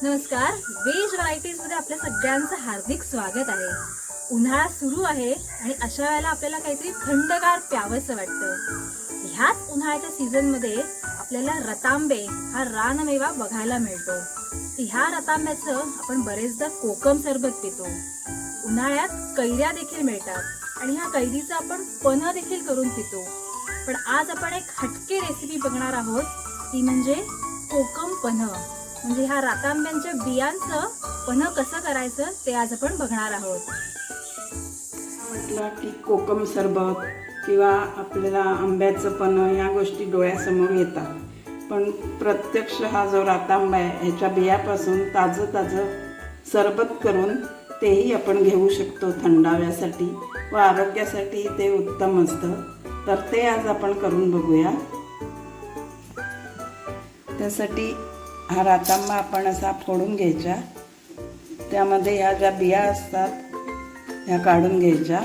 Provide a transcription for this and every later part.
नमस्कार वेज व्हरायटीजमध्ये आपल्या सगळ्यांचं हार्दिक स्वागत आहे. उन्हाळा सुरू आहे आणि अशा वेळेला आपल्याला काहीतरी थंडगार प्यावंसं वाटतं. ह्याच उन्हाळ्याच्या सीझनमध्ये आपल्याला रतांबे हा रानमेवा बघायला मिळतो. ह्या रतांब्याचं आपण बरेचदा कोकम सरबत पितो. उन्हाळ्यात कैऱ्या देखील मिळतात आणि ह्या कैरीचं आपण पन्ह देखील करून पितो. पण आज आपण एक हटके रेसिपी बघणार आहोत. ती म्हणजे कोकम पन्ह म्हणजे ह्या रातांब्यांच्या बियांचं पण कसं करायचं ते आज आपण बघणार आहोत. म्हटलं की कोकम सरबत किंवा आपल्याला आंब्याचं पण या गोष्टी डोळ्यासमोर येतात. पण प्रत्यक्ष हा जो रातांबा आहे ह्याच्या बियापासून ताजं ताजं सरबत करून तेही आपण घेऊ शकतो थंडाव्यासाठी व आरोग्यासाठी ते उत्तम असतं. तर ते आज आपण करून बघूया. त्यासाठी हा रातांबा आपण असा फोडून घ्यायचा. त्यामध्ये ह्या ज्या बिया असतात ह्या काढून घ्यायच्या.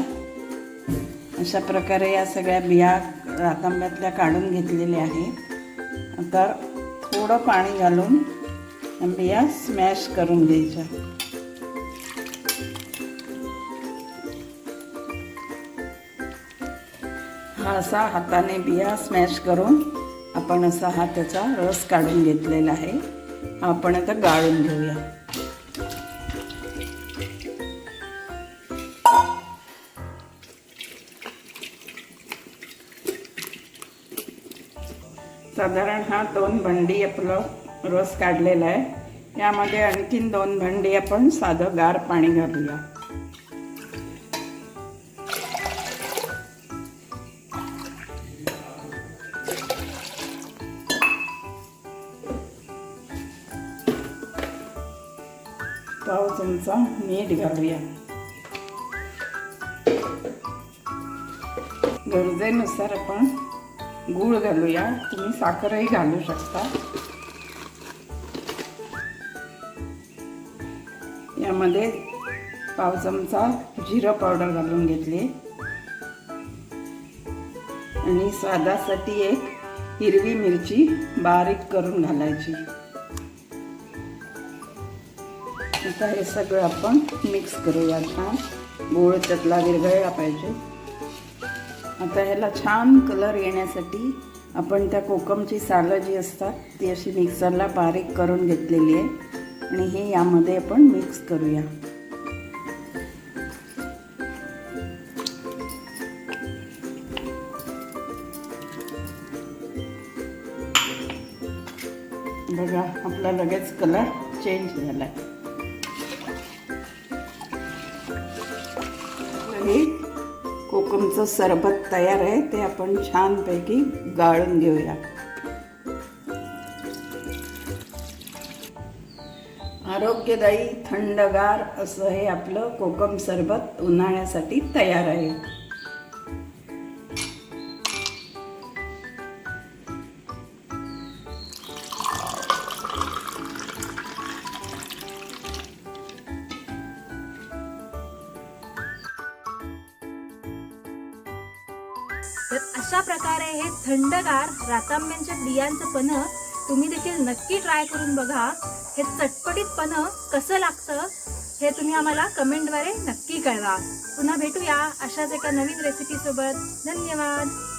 अशा प्रकारे या सगळ्या बिया रातांब्यातल्या काढून घेतलेल्या आहेत. आता थोडं पाणी घालून बिया स्मॅश करून घ्यायच्या. हा असा हाताने बिया स्मॅश करून आपण असा हा त्याचा रस काढून घेतलेला आहे. आपण आता गाळून घेऊया. साधारण हा दोन भंडी आपलं रस काढलेला आहे. यामध्ये आणखीन दोन भंडी आपण साधं गार पाणी घालूया. पाव चमचा मीठ घालूया गरजेनुसार आपण गूळ घालूया तुम्ही साखरही घालू शकता यामध्ये पाव चमचा जिरं पावडर घालून घेतली आणि स्वादासाठी एक हिरवी मिरची बारीक करून घालायची आता हे सगळं आपण मिक्स करूया छान गोळ त्यातला विरघळला पाहिजे. आता ह्याला छान कलर येण्यासाठी आपण त्या कोकमची सालं जी असतात ती अशी मिक्सरला बारीक करून घेतलेली आहे. आणि हे यामध्ये आपण मिक्स करूया. बघा आपला लगेच कलर चेंज झाला कोकमचं सरबत तयार आहे ते आपण छानपैकी गाळून घेऊया. आरोग्यदायी थंडगार असं हे आपलं कोकम सरबत उन्हाळ्यासाठी तयार आहे. तर अशा प्रकारे हे थंडगार रातांब्यांच्या बियांचं पन्ह तुम्ही देखील नक्की ट्राय करून बघा. हे चटपटीत पन्ह कसं लागतं हे तुम्ही आम्हाला कमेंटद्वारे नक्की कळवा. पुन्हा भेटूया अशाच एका नवीन रेसिपी सोबत. धन्यवाद!